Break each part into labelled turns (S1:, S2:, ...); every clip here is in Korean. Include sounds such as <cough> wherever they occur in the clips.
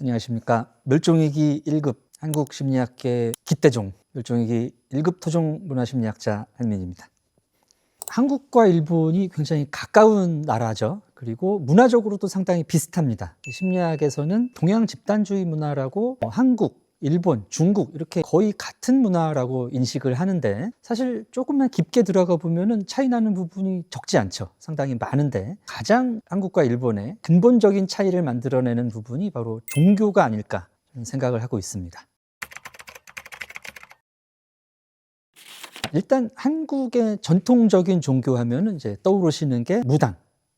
S1: 안녕하십니까. 멸종위기 1급 한국심리학계 기대종 멸종위기 1급 토종 문화심리학자 한민입니다. 한국과 일본이 굉장히 가까운 나라죠. 그리고 문화적으로도 상당히 비슷합니다. 심리학에서는 동양 집단주의 문화라고 어, 한국, 일본, 중국 이렇게 거의 같은 문화라고 인식을 하는데 사실 조금만 깊게 들어가 보면은 차이 나는 부분이 적지 않죠. 상당히 많은데 가장 한국과 일본의 근본적인 차이를 만들어내는 부분이 바로 종교가 아닐까 생각을 하고 있습니다. 일단 한국의 전통적인 종교 하면은 이제 떠오르시는 게 무당.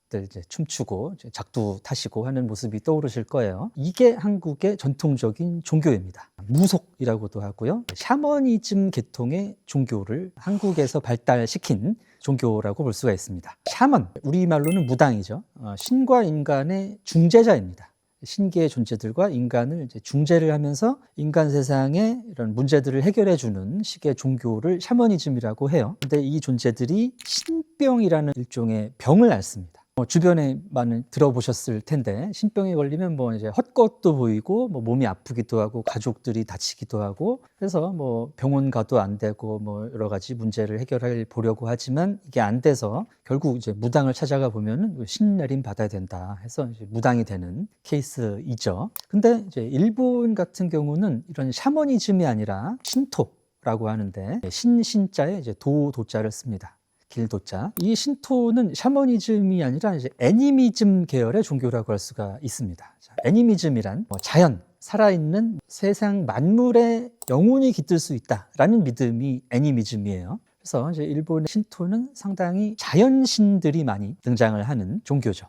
S1: 들 이제 춤추고 작두 타시고 하는 모습이 떠오르실 거예요. 이게 한국의 전통적인 종교입니다. 무속이라고도 하고요. 샤머니즘 계통의 종교를 한국에서 발달시킨 종교라고 볼 수가 있습니다. 샤먼, 우리말로는 무당이죠. 어, 신과 인간의 중재자입니다. 신기의 존재들과 인간을 이제 중재를 하면서 인간 세상의 이런 문제들을 해결해 주는 식의 종교를 샤머니즘이라고 해요. 근데 이 존재들이 신병이라는 일종의 병을 앓습니다. 뭐 주변에 많이 들어보셨을 텐데 신병에 걸리면 뭐 이제 헛것도 보이고 뭐 몸이 아프기도 하고 가족들이 다치기도 하고 그래서 뭐 병원 가도 안 되고 뭐 여러 가지 문제를 해결해 보려고 하지만 이게 안 돼서 결국 이제 무당을 찾아가 보면은 신내림 받아야 된다 해서 이제 무당이 되는 케이스이죠. 근데 이제 일본 같은 경우는 이런 샤머니즘이 아니라 신토 라고 하는데 신신자에 이제 도 도자를 씁니다. 길도자. 이 신토는 샤머니즘이 아니라 이제 애니미즘 계열의 종교라고 할 수가 있습니다. 자, 애니미즘이란 뭐 자연, 살아있는 세상 만물에 영혼이 깃들 수 있다라는 믿음이 애니미즘이에요. 그래서 이제 일본의 신토는 상당히 자연신들이 많이 등장을 하는 종교죠.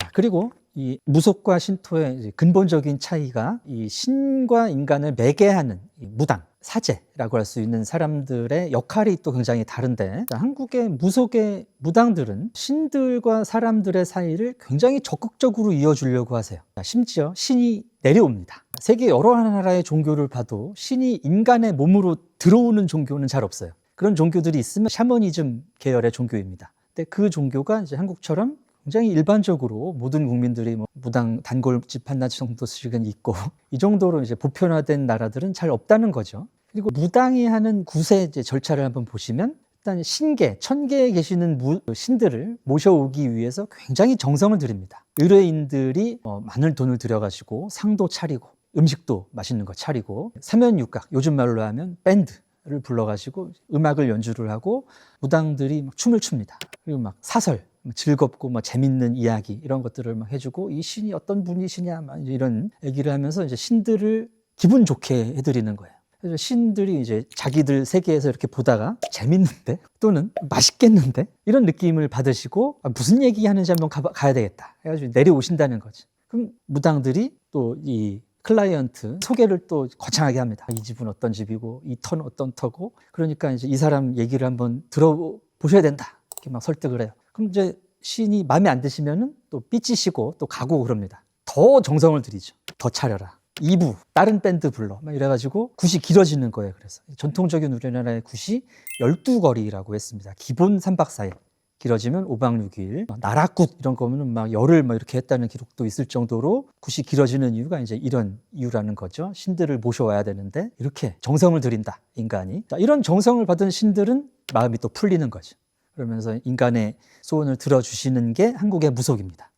S1: 자, 그리고 이 무속과 신토의 근본적인 차이가 이 신과 인간을 매개하는 이 무당, 사제라고 할 수 있는 사람들의 역할이 또 굉장히 다른데 자, 한국의 무속의 무당들은 신들과 사람들의 사이를 굉장히 적극적으로 이어주려고 하세요. 자, 심지어 신이 내려옵니다. 세계 여러 나라의 종교를 봐도 신이 인간의 몸으로 들어오는 종교는 잘 없어요. 그런 종교들이 있으면 샤머니즘 계열의 종교입니다. 근데 그 종교가 이제 한국처럼 굉장히 일반적으로 모든 국민들이 뭐 무당 단골집 하나 정도씩은 있고 <laughs> 이 정도로 이제 보편화된 나라들은 잘 없다는 거죠. 그리고 무당이 하는 구세 절차를 한번 보시면 일단 신계, 천계에 계시는 무- 신들을 모셔오기 위해서 굉장히 정성을 들입니다. 의뢰인들이 어, 많은 돈을 들여가지고 상도 차리고 음식도 맛있는 거 차리고 사면육각, 요즘 말로 하면 밴드를 불러가지고 음악을 연주를 하고 무당들이 막 춤을 춥니다. 그리고 막 사설, 즐겁고 막 재밌는 이야기 이런 것들을 막 해주고 이 신이 어떤 분이시냐 막 이런 얘기를 하면서 이제 신들을 기분 좋게 해드리는 거예요. 그래서 신들이 이제 자기들 세계에서 이렇게 보다가 재밌는데 또는 맛있겠는데 이런 느낌을 받으시고 아, 무슨 얘기 하는지 한번 가, 가야 되겠다 해가지고 내려오신다는 거지. 그럼 무당들이 또 이 클라이언트 소개를 또 거창하게 합니다. 이 집은 어떤 집이고 이 터는 어떤 터고 그러니까 이제 이 사람 얘기를 한번 들어보셔야 된다 이렇게 막 설득을 해요. 그럼 이제 신이 마음에 안 드시면은 또 삐치시고 또 가고 그럽니다. 더 정성을 들이죠. 더 차려라. 2부 다른 밴드 불러 막 이래가지고 굿이 길어지는 거예요. 그래서 전통적인 우리나라의 굿이 12거리라고 했습니다. 기본 3박 4일. 길어지면 5박 6일. 나라굿 이런 거면은 막 열흘 막 이렇게 했다는 기록도 있을 정도로 굿이 길어지는 이유가 이제 이런 이유라는 거죠. 신들을 모셔와야 되는데 이렇게 정성을 들인다 인간이. 자, 이런 정성을 받은 신들은 마음이 또 풀리는 거죠. 그러면서 인간의 소원을 들어주시는 게 한국의 무속입니다.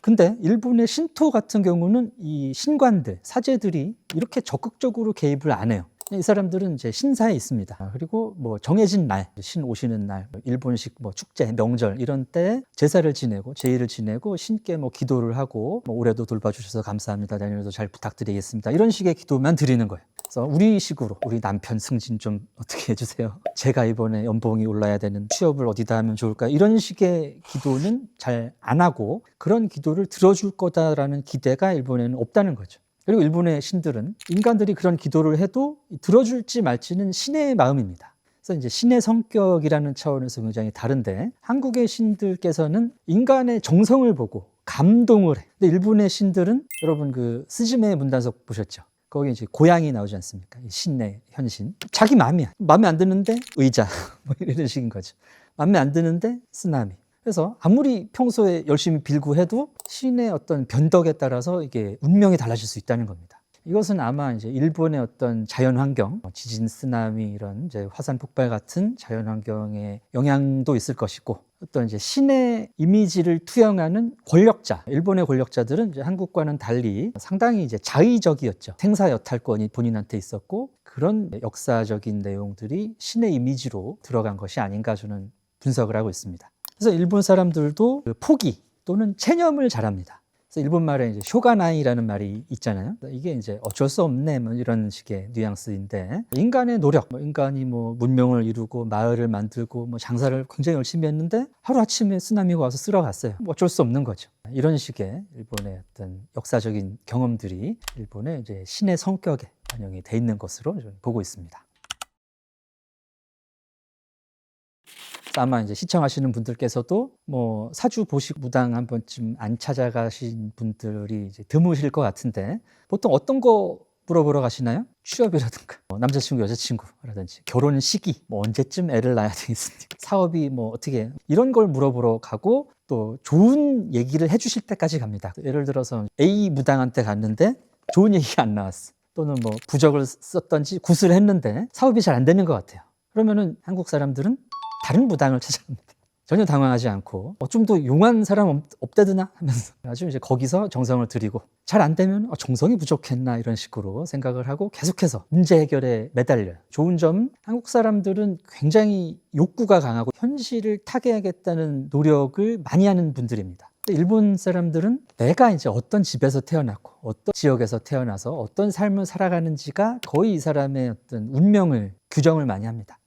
S1: 근데 일본의 신토 같은 경우는 이 신관들, 사제들이 이렇게 적극적으로 개입을 안 해요. 이 사람들은 이제 신사에 있습니다. 그리고 뭐 정해진 날, 신 오시는 날, 뭐 일본식 뭐 축제, 명절 이런 때 제사를 지내고 제의를 지내고 신께 뭐 기도를 하고 뭐 올해도 돌봐주셔서 감사합니다. 내년에도 잘 부탁드리겠습니다. 이런 식의 기도만 드리는 거예요. 그래서 우리식으로 우리 남편 승진 좀 어떻게 해주세요. 제가 이번에 연봉이 올라야 되는 취업을 어디다 하면 좋을까 이런 식의 기도는 잘 안 하고 그런 기도를 들어줄 거다라는 기대가 일본에는 없다는 거죠. 그리고 일본의 신들은 인간들이 그런 기도를 해도 들어줄지 말지는 신의 마음입니다. 그래서 이제 신의 성격이라는 차원에서 굉장히 다른데 한국의 신들께서는 인간의 정성을 보고 감동을 해. 근데 일본의 신들은 여러분 그 스즈메 문단속 보셨죠? 거기 이제 고양이 나오지 않습니까? 이 신의 현신. 자기 마음이야. 마음에 안 드는데 의자. <laughs> 뭐 이런 식인 거죠. 마음에 안 드는데 쓰나미. 그래서 아무리 평소에 열심히 빌고 해도 신의 어떤 변덕에 따라서 이게 운명이 달라질 수 있다는 겁니다. 이것은 아마 이제 일본의 어떤 자연 환경, 뭐 지진, 쓰나미 이런 이제 화산 폭발 같은 자연 환경의 영향도 있을 것이고 어떤 이제 신의 이미지를 투영하는 권력자, 일본의 권력자들은 이제 한국과는 달리 상당히 이제 자의적이었죠. 생사 여탈권이 본인한테 있었고 그런 역사적인 내용들이 신의 이미지로 들어간 것이 아닌가 저는 분석을 하고 있습니다. 그래서 일본 사람들도 그 포기 또는 체념을 잘합니다. 그래서 일본 말에 이제 쇼가나이라는 말이 있잖아요. 이게 이제 어쩔 수 없네 뭐 이런 식의 뉘앙스인데 인간의 노력, 뭐 인간이 뭐 문명을 이루고 마을을 만들고 뭐 장사를 굉장히 열심히 했는데 하루 아침에 쓰나미가 와서 쓸어갔어요. 뭐 어쩔 수 없는 거죠. 이런 식의 일본의 어떤 역사적인 경험들이 일본의 이제 신의 성격에 반영이 돼 있는 것으로 보고 있습니다. 아마 이제 시청하시는 분들께서도 뭐 사주 보식 무당 한 번쯤 안 찾아가신 분들이 이제 드무실 것 같은데 보통 어떤 거 물어보러 가시나요? 취업이라든가 뭐 남자친구 여자친구라든지 결혼 시기 뭐 언제쯤 애를 낳아야 되겠습니까? 사업이 뭐 어떻게 이런 걸 물어보러 가고 또 좋은 얘기를 해주실 때까지 갑니다. 예를 들어서 A 무당한테 갔는데 좋은 얘기가 안 나왔어. 또는 뭐 부적을 썼던지 굿을 했는데 사업이 잘 안 되는 것 같아요. 그러면은 한국 사람들은 다른 무당을 찾아갑니다. <laughs> 전혀 당황하지 않고 어, 좀 더 용한 사람 없, 없대드나 하면서 <laughs> 아주 이제 거기서 정성을 들이고 잘 안 되면 어, 정성이 부족했나 이런 식으로 생각을 하고 계속해서 문제 해결에 매달려요. 좋은 점은 한국 사람들은 굉장히 욕구가 강하고 현실을 타개하겠다는 노력을 많이 하는 분들입니다. 일본 사람들은 내가 이제 어떤 집에서 태어났고 어떤 지역에서 태어나서 어떤 삶을 살아가는지가 거의 이 사람의 어떤 운명을 규정을 많이 합니다.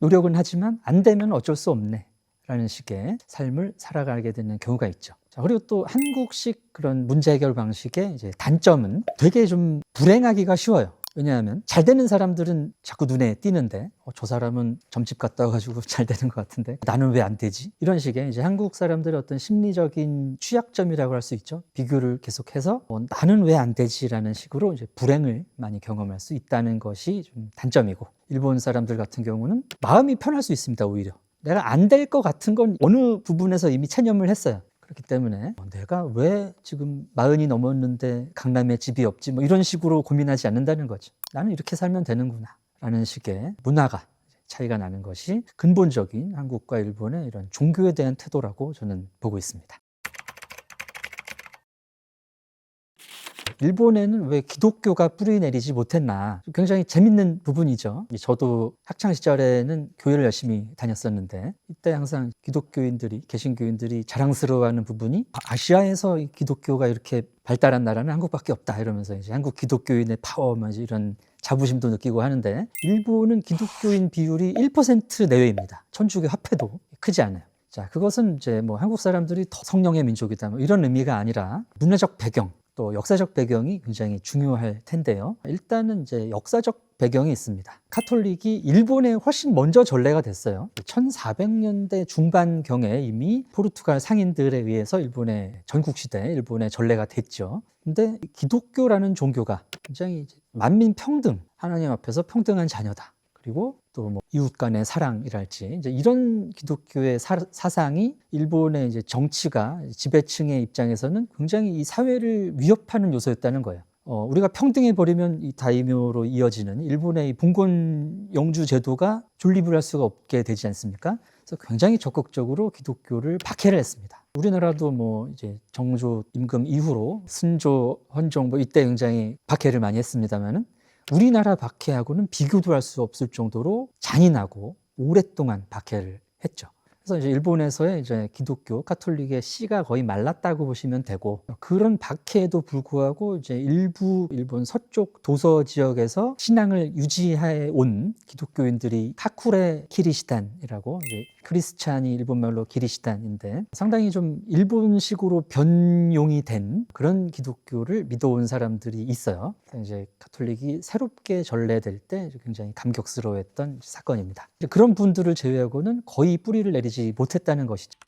S1: 노력은 하지만 안 되면 어쩔 수 없네. 라는 식의 삶을 살아가게 되는 경우가 있죠. 자, 그리고 또 한국식 그런 문제 해결 방식의 이제 단점은 되게 좀 불행하기가 쉬워요. 왜냐하면 잘 되는 사람들은 자꾸 눈에 띄는데 어, 저 사람은 점집 갔다 와가지고 <laughs> 잘 되는 것 같은데 나는 왜 안 되지? 이런 식의 이제 한국 사람들의 어떤 심리적인 취약점이라고 할 수 있죠. 비교를 계속해서 어, 나는 왜 안 되지라는 식으로 이제 불행을 많이 경험할 수 있다는 것이 좀 단점이고 일본 사람들 같은 경우는 마음이 편할 수 있습니다. 오히려 내가 안 될 것 같은 건 어느 부분에서 이미 체념을 했어요. 그렇기 때문에 어, 내가 왜 지금 마흔이 넘었는데 강남에 집이 없지 뭐 이런 식으로 고민하지 않는다는 거죠. 나는 이렇게 살면 되는구나 라는 식의 문화가 차이가 나는 것이 근본적인 한국과 일본의 이런 종교에 대한 태도라고 저는 보고 있습니다. 일본에는 왜 기독교가 뿌리 내리지 못했나 굉장히 재밌는 부분이죠. 저도 학창 시절에는 교회를 열심히 다녔었는데 이때 항상 기독교인들이 개신교인들이 자랑스러워하는 부분이 아, 아시아에서 기독교가 이렇게 발달한 나라는 한국밖에 없다 이러면서 이제 한국 기독교인의 파워 뭐 이런 자부심도 느끼고 하는데 일본은 기독교인 비율이 1% 내외입니다. 천주교 화폐도 크지 않아요. 자, 그것은 이제 뭐 한국 사람들이 더 성령의 민족이다 뭐 이런 의미가 아니라 문화적 배경 또 역사적 배경이 굉장히 중요할 텐데요. 일단은 이제 역사적 배경이 있습니다. 카톨릭이 일본에 훨씬 먼저 전래가 됐어요. 1400년대 중반경에 이미 포르투갈 상인들에 의해서 일본의 전국시대 일본에 전래가 됐죠. 근데 기독교라는 종교가 굉장히 만민 평등, 하나님 앞에서 평등한 자녀다. 그리고 또 뭐 이웃 간의 사랑이랄지 이제 이런 기독교의 사, 상이 일본의 이제 정치가 지배층의 입장에서는 굉장히 이 사회를 위협하는 요소였다는 거예요. 어, 우리가 평등해 버리면 이 다이묘로 이어지는 일본의 이 봉건 영주 제도가 존립을 할 수가 없게 되지 않습니까? 그래서 굉장히 적극적으로 기독교를 박해를 했습니다. 우리나라도 뭐 이제 정조 임금 이후로 순조 헌종 뭐 이때 굉장히 박해를 많이 했습니다만은 우리나라 박해하고는 비교도 할 수 없을 정도로 잔인하고 오랫동안 박해를 했죠. 그래서 이제 일본에서의 이제 기독교 카톨릭의 씨가 거의 말랐다고 보시면 되고 그런 박해에도 불구하고 이제 일부 일본 서쪽 도서 지역에서 신앙을 유지해 온 기독교인들이 카쿠레 키리시탄이라고 이제 크리스찬이 일본말로 기리시탄인데 상당히 좀 일본식으로 변용이 된 그런 기독교를 믿어온 사람들이 있어요. 이제 카톨릭이 새롭게 전래될 때 굉장히 감격스러워했던 사건입니다. 그런 분들을 제외하고는 거의 뿌리를 내리지 못했다는 것이죠.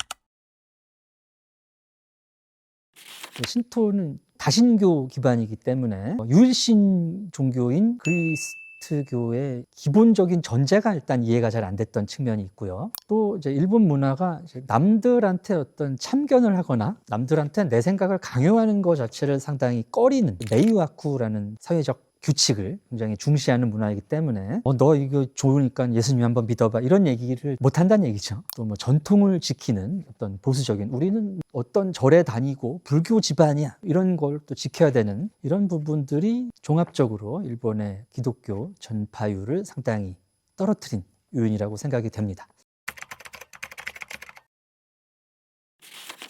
S1: 신토는 다신교 기반이기 때문에 유일신 종교인 그리스 부디스트교의 기본적인 전제가 일단 이해가 잘 안 됐던 측면이 있고요. 또 이제 일본 문화가 남들한테 어떤 참견을 하거나 남들한테 내 생각을 강요하는 것 자체를 상당히 꺼리는 메이와쿠라는 사회적 규칙을 굉장히 중시하는 문화이기 때문에 어, 너 이거 좋으니까 예수님 한번 믿어봐 이런 얘기를 못 한다는 얘기죠. 또 뭐 전통을 지키는 어떤 보수적인 우리는 어떤 절에 다니고 불교 집안이야 이런 걸 또 지켜야 되는 이런 부분들이 종합적으로 일본의 기독교 전파율을 상당히 떨어뜨린 요인이라고 생각이 됩니다.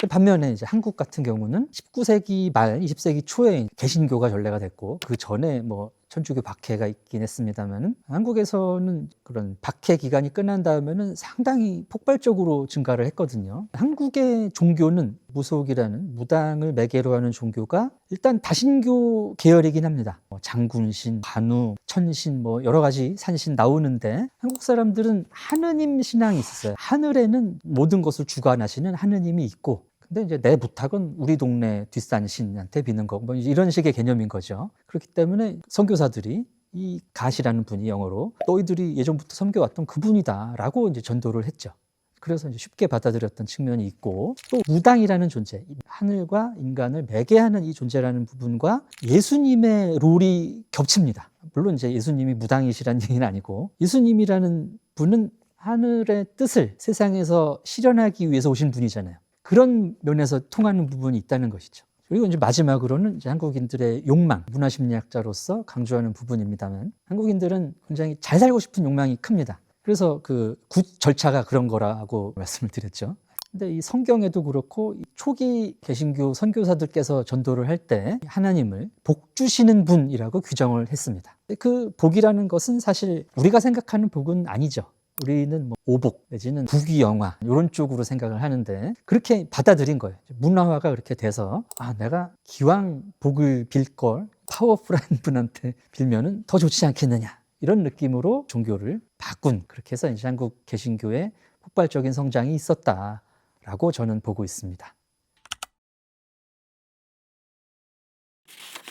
S1: 반면에 이제 한국 같은 경우는 19세기 말 20세기 초에 개신교가 전례가 됐고 그 전에 뭐 천주교 박해가 있긴 했습니다만은 한국에서는 그런 박해 기간이 끝난 다음에는 상당히 폭발적으로 증가를 했거든요. 한국의 종교는 무속이라는 무당을 매개로 하는 종교가 일단 다신교 계열이긴 합니다. 뭐 장군신, 관우, 천신 뭐 여러 가지 산신 나오는데 한국 사람들은 하느님 신앙이 있었어요. 하늘에는 모든 것을 주관하시는 하느님이 있고 근데 이제 내 부탁은 우리 동네 뒷산 신한테 비는 거고 뭐 이런 식의 개념인 거죠. 그렇기 때문에 선교사들이 이 가시라는 분이 영어로 너희들이 예전부터 섬겨왔던 그분이다라고 이제 전도를 했죠. 그래서 이제 쉽게 받아들였던 측면이 있고 또 무당이라는 존재, 하늘과 인간을 매개하는 이 존재라는 부분과 예수님의 롤이 겹칩니다. 물론 이제 예수님이 무당이시라는 <laughs> 얘기는 아니고 예수님이라는 분은 하늘의 뜻을 세상에서 실현하기 위해서 오신 분이잖아요. 그런 면에서 통하는 부분이 있다는 것이죠. 그리고 이제 마지막으로는 이제 한국인들의 욕망, 문화심리학자로서 강조하는 부분입니다만 한국인들은 굉장히 잘 살고 싶은 욕망이 큽니다. 그래서 그 굿 절차가 그런 거라고 <laughs> 말씀을 드렸죠. 근데 이 성경에도 그렇고 이 초기 개신교 선교사들께서 전도를 할 때 하나님을 복 주시는 분이라고 규정을 했습니다. 그 복이라는 것은 사실 우리가 생각하는 복은 아니죠. 우리는 뭐 오복 내지는 부귀영화 이런 쪽으로 생각을 하는데 그렇게 받아들인 거예요. 문화화가 그렇게 돼서 아 내가 기왕 복을 빌 걸 파워풀한 <laughs> 분한테 빌면은 더 좋지 않겠느냐 이런 느낌으로 종교를 바꾼 그렇게 해서 이제 한국 개신교의 폭발적인 성장이 있었다라고 저는 보고 있습니다.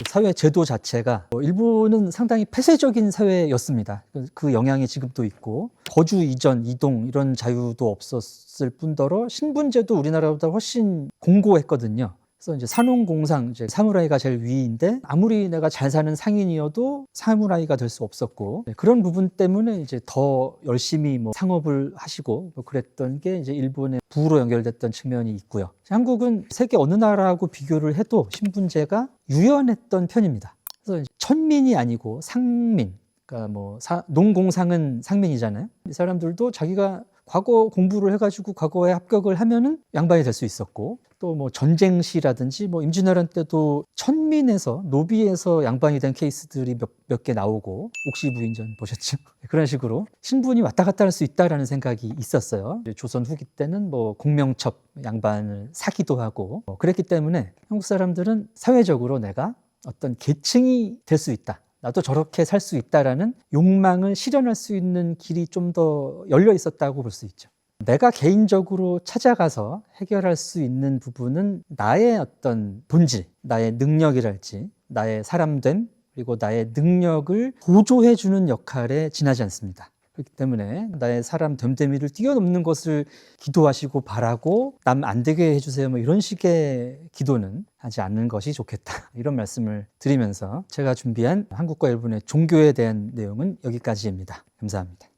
S1: 사회 제도 자체가 뭐 일본은 상당히 폐쇄적인 사회였습니다. 그 영향이 지금도 있고 거주 이전 이동 이런 자유도 없었을 뿐더러 신분제도 우리나라보다 훨씬 공고했거든요. 그래서 이제 산업공상 이제 사무라이가 제일 위인데 아무리 내가 잘 사는 상인이어도 사무라이가 될 수 없었고 네, 그런 부분 때문에 이제 더 열심히 뭐 상업을 하시고 뭐 그랬던 게 이제 일본의 부로 연결됐던 측면이 있고요. 한국은 세계 어느 나라하고 비교를 해도 신분제가 유연했던 편입니다. 그래서 천민이 아니고 상민, 그러니까 뭐 사, 농공상은 상민이잖아요. 이 사람들도 자기가 과거 공부를 해가지고 과거에 합격을 하면은 양반이 될 수 있었고 또 뭐 전쟁 시라든지 뭐 임진왜란 때도 천민에서 노비에서 양반이 된 케이스들이 몇몇개 나오고 옥시부인전 보셨죠? <laughs> 그런 식으로 신분이 왔다 갔다 할 수 있다라는 생각이 있었어요. 조선 후기 때는 뭐 공명첩 양반을 사기도 하고 뭐 그랬기 때문에 한국 사람들은 사회적으로 내가 어떤 계층이 될 수 있다. 나도 저렇게 살 수 있다라는 욕망을 실현할 수 있는 길이 좀 더 열려 있었다고 볼 수 있죠. 내가 개인적으로 찾아가서 해결할 수 있는 부분은 나의 어떤 본질, 나의 능력이랄지, 나의 사람됨, 그리고 나의 능력을 보조해 주는 역할에 지나지 않습니다. 그렇기 때문에 나의 사람 됨됨이를 뛰어넘는 것을 기도하시고 바라고 남 안 되게 해주세요 뭐 이런 식의 기도는 하지 않는 것이 좋겠다 <laughs> 이런 말씀을 드리면서 제가 준비한 한국과 일본의 종교에 대한 내용은 여기까지입니다. 감사합니다.